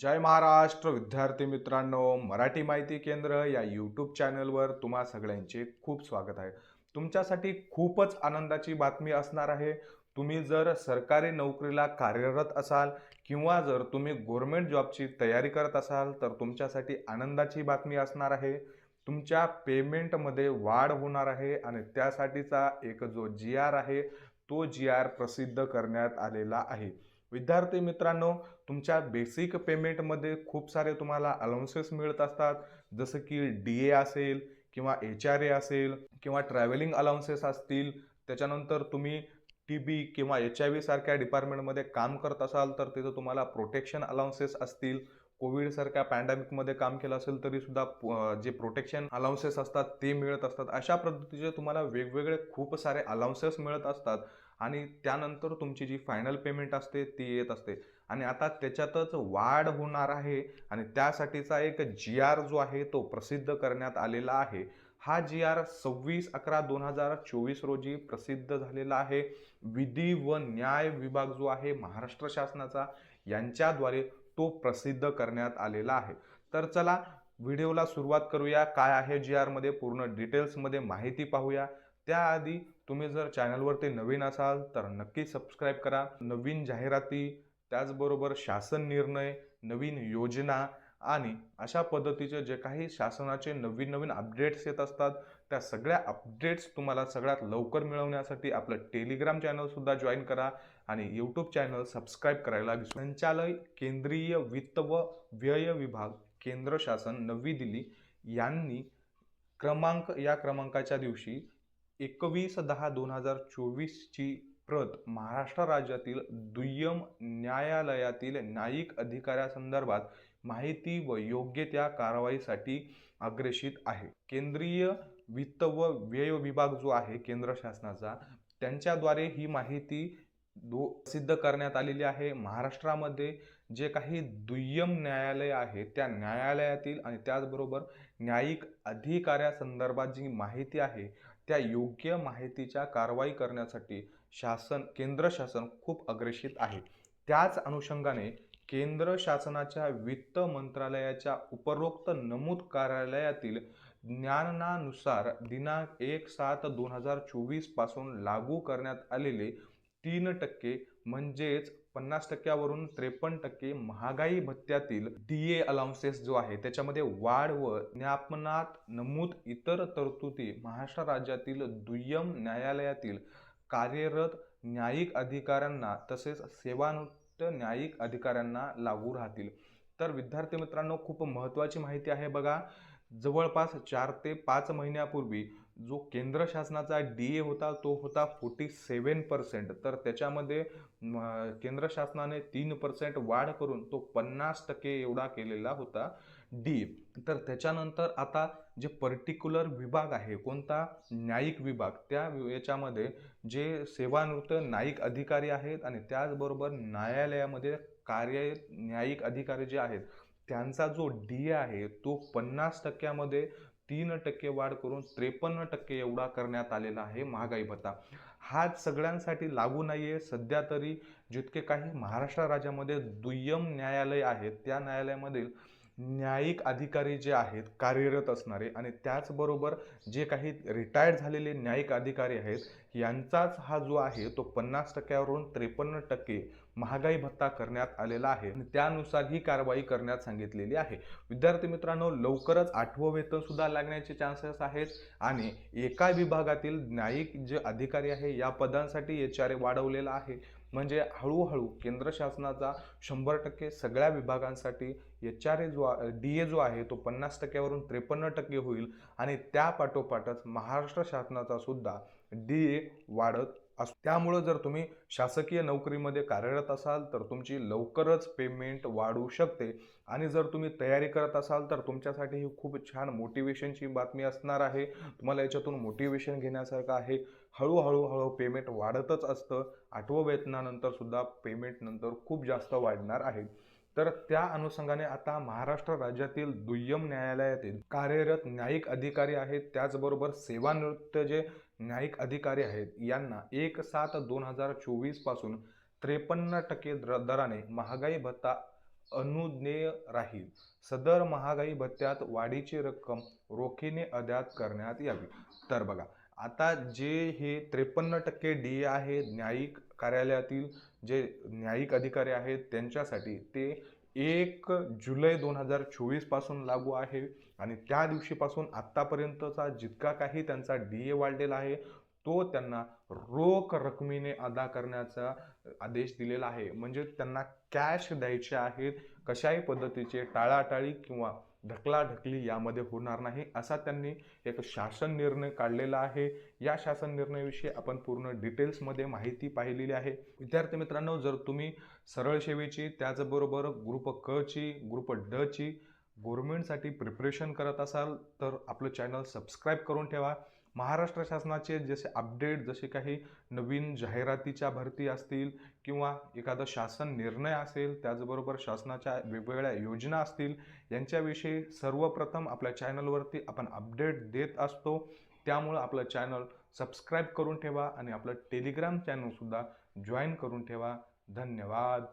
जय महाराष्ट्र विद्यार्थी मित्रांनो. मराठी माहिती केंद्र या यूट्यूब चॅनलवर तुम्हा सगळ्यांचे खूप स्वागत आहे. तुमच्यासाठी खूपच आनंदाची बातमी असणार आहे. तुम्ही जर सरकारी नोकरीला कार्यरत असाल किंवा जर तुम्ही गव्हर्मेंट जॉबची तयारी करत असाल तर तुमच्यासाठी आनंदाची बातमी असणार आहे. तुमच्या पेमेंटमध्ये वाढ होणार आहे आणि त्यासाठीचा एक जो जी आर आहे तो जी आर प्रसिद्ध करण्यात आलेला आहे. विद्यार्थी मित्रांनो तुमच्या बेसिक पेमेंटमध्ये खूप सारे तुम्हाला अलाउन्सेस मिळत असतात. जसं की डी ए असेल किंवा एच आर ए असेल किंवा ट्रॅव्हलिंग अलाउन्सेस असतील त्याच्यानंतर तुम्ही टी बी किंवा एच आय व्ही सारख्या डिपार्टमेंटमध्ये काम करत असाल तर तिथं तुम्हाला प्रोटेक्शन अलाउन्सेस असतील. कोविडसारख्या पॅन्डेमिकमध्ये काम केलं असेल तरी सुद्धा जे प्रोटेक्शन अलाउन्सेस असतात ते मिळत असतात. अशा पद्धतीचे तुम्हाला वेगवेगळे खूप सारे अलाउन्सेस मिळत असतात. आणि त्यानंतर तुमची जी फायनल पेमेंट असते ती येत असते. आणि आता त्याच्यातच वाढ होणार आहे आणि त्यासाठीचा एक जी आर जो आहे तो प्रसिद्ध करण्यात आलेला आहे. हा जी आर सव्वीस अकरा दोन हजार चोवीस रोजी प्रसिद्ध झालेला आहे. विधी व न्याय विभाग जो आहे महाराष्ट्र शासनाचा यांच्याद्वारे तो प्रसिद्ध करण्यात आलेला आहे. तर चला व्हिडिओला सुरुवात करूया. काय आहे जी आरमध्ये पूर्ण डिटेल्समध्ये माहिती पाहूया. त्याआधी तुम्ही जर चॅनलवरती नवीन असाल तर नक्की सबस्क्राईब करा. नवीन जाहिराती त्याचबरोबर शासन निर्णय नवीन योजना आणि अशा पद्धतीचे जे काही शासनाचे नवीन नवीन अपडेट्स येत असतात त्या सगळ्या अपडेट्स तुम्हाला सगळ्यात लवकर मिळवण्यासाठी आपलं टेलिग्राम चॅनलसुद्धा जॉईन करा आणि यूट्यूब चॅनल सबस्क्राईब करायला विसरू संचालय केंद्रीय वित्त व व्यय विभाग केंद्र शासन नवी दिल्ली यांनी क्रमांक या क्रमांकाच्या दिवशी एकवीस दहा दोन हजार चोवीसची प्रत महाराष्ट्र राज्यातील दुय्यम न्यायालयातील न्यायिक अधिकाऱ्यासंदर्भात माहिती व योग्य त्या कारवाईसाठी अग्रेषित आहे. केंद्रीय वित्त व व्यय विभाग जो आहे केंद्र शासनाचा त्यांच्याद्वारे ही माहिती दो सिद्ध करण्यात आलेली आहे. महाराष्ट्रामध्ये जे काही दुय्यम न्यायालय आहे त्या न्यायालयातील आणि त्याचबरोबर न्यायिक अधिकाऱ्यासंदर्भात जी माहिती आहे त्या योग्य माहितीच्या कारवाई करण्यासाठी शासन केंद्र शासन खूप अग्रेषित आहे. त्याच अनुषंगाने केंद्र शासनाच्या वित्त मंत्रालयाच्या उपरोक्त नमूद कार्यालयातील ज्ञानानुसार दिनांक एक सात दोन हजार चोवीसपासून लागू करण्यात आलेले तीन टक्के म्हणजेच पन्नास टक्क्यावरून त्रेपन्न टक्के महागाई भत्त्यातील डी ए अलाउन्सेस जो आहे त्याच्यामध्ये वाढ व ज्ञापनात नमूद इतर तरतुदी महाराष्ट्र राज्यातील दुय्यम न्यायालयातील कार्यरत न्यायिक अधिकाऱ्यांना तसेच सेवानिवृत्त न्यायिक अधिकाऱ्यांना लागू राहतील. तर विद्यार्थी मित्रांनो खूप महत्त्वाची माहिती आहे बघा. जवळपास चार ते पाच महिन्यापूर्वी जो केंद्र शासनाचा डी ए होता तो होता फोर्टी सेवन पर्सेंट तर त्याच्यामध्ये केंद्र शासनाने तीन पर्सेंट वाढ करून तो पन्नास टक्के एवढा केलेला होता डी तर त्याच्यानंतर आता जे पर्टिक्युलर विभाग आहे कोणता? न्यायिक विभाग. त्या याच्यामध्ये जे सेवानिवृत्त न्यायिक अधिकारी आहेत आणि त्याचबरोबर न्यायालयामध्ये कार्य न्यायिक अधिकारी जे आहेत त्यांचा जो डी आहे तो पन्नास टक्क्यामध्ये तीन टक्के वाढ करून त्रेपन्न टक्के एवढा करण्यात आलेला आहे महागाई भत्ता. हा सगळ्यांसाठी लागू नाही आहे सध्या तरी जितके काही महाराष्ट्र राज्यामध्ये दुय्यम न्यायालय आहेत त्या न्यायालयामधील न्यायिक अधिकारी जे आहेत कार्यरत असणारे आणि त्याचबरोबर जे काही रिटायर्ड झालेले न्यायिक अधिकारी आहेत यांचाच हा जो आहे तो पन्नास टक्क्यावरून त्रेपन्न टक्के महागाई भत्ता करण्यात आलेला आहे आणि त्यानुसार ही कारवाई करण्यात सांगितलेली आहे. विद्यार्थी मित्रांनो लवकरच आठवं वेतन सुद्धा लागण्याचे चान्सेस आहेत आणि एका विभागातील न्यायिक जे अधिकारी आहे या पदांसाठी एच आर ए वाढवलेला आहे. म्हणजे हळूहळू केंद्र शासनाचा शंभर टक्के सगळ्या विभागांसाठी एच आर ए जो डी ए जो आहे तो पन्नास टक्क्यावरून त्रेपन्न टक्के होईल आणि त्या पाठोपाठच महाराष्ट्र शासनाचा सुद्धा डी ए वाढत असतो. त्यामुळं जर तुम्ही शासकीय नोकरीमध्ये कार्यरत असाल तर तुमची लवकरच पेमेंट वाढू शकते. आणि जर तुम्ही तयारी करत असाल तर तुमच्यासाठी ही खूप छान मोटिवेशनची बातमी असणार आहे. तुम्हाला याच्यातून मोटिवेशन घेण्यासारखं आहे. हळूहळू हळू पेमेंट वाढतच असतं. आठवं वेतनानंतर सुद्धा पेमेंट नंतर खूप जास्त वाढणार आहे. तर त्या अनुषंगाने आता महाराष्ट्र राज्यातील दुय्यम न्यायालयातील कार्यरत न्यायिक अधिकारी आहेत. त्याचबरोबर सेवानिवृत्त जे न्यायिक अधिकारी आहेत यांना एक सात दोन हजार चोवीसपासून त्रेपन्न टक्के दर दराने महागाई भत्ता अनुज्ञेय राहील. सदर महागाई भत्त्यात वाढीची रक्कम रोखीने अद्यात करण्यात यावी. तर बघा आता जे हे त्रेपन्न टक्के डी ए आहे न्यायिक कार्यालयातील जे न्यायिक अधिकारी आहेत त्यांच्यासाठी ते एक जुलै दोन हजार चोवीसपासून लागू आहे. आणि त्या दिवशीपासून आत्तापर्यंतचा जितका काही त्यांचा डी ए वाढलेला आहे तो त्यांना रोख रकमेने अदा करण्याचा आदेश दिलेला आहे. म्हणजे त्यांना कॅश द्यायचे आहेत कशाही पद्धतीचे टाळाटाळी किंवा ढकलाढकली यामध्ये होणार नाही असा त्यांनी एक शासन निर्णय काढलेला आहे. या शासन निर्णयाविषयी आपण पूर्ण डिटेल्समध्ये माहिती पाहिलेली आहे. विद्यार्थी मित्रांनो जर तुम्ही सरळ सेवेची त्याचबरोबर ग्रुप क ची ग्रुप ड ची गव्हर्नमेंटसाठी प्रिपरेशन करत असाल तर आपलं चॅनल सबस्क्राईब करून ठेवा. महाराष्ट्र शासनाचे जसे अपडेट जसे काही नवीन जाहिरातीच्या भरती असतील किंवा एखादा शासन निर्णय असेल त्याचबरोबर शासनाच्या वेगवेगळ्या योजना असतील यांच्याविषयी सर्वप्रथम आपल्या चॅनलवरती आपण अपडेट देत असतो. त्यामुळं आपलं चॅनल सबस्क्राईब करून ठेवा आणि आपलं टेलिग्राम चॅनलसुद्धा जॉईन करून ठेवा. धन्यवाद.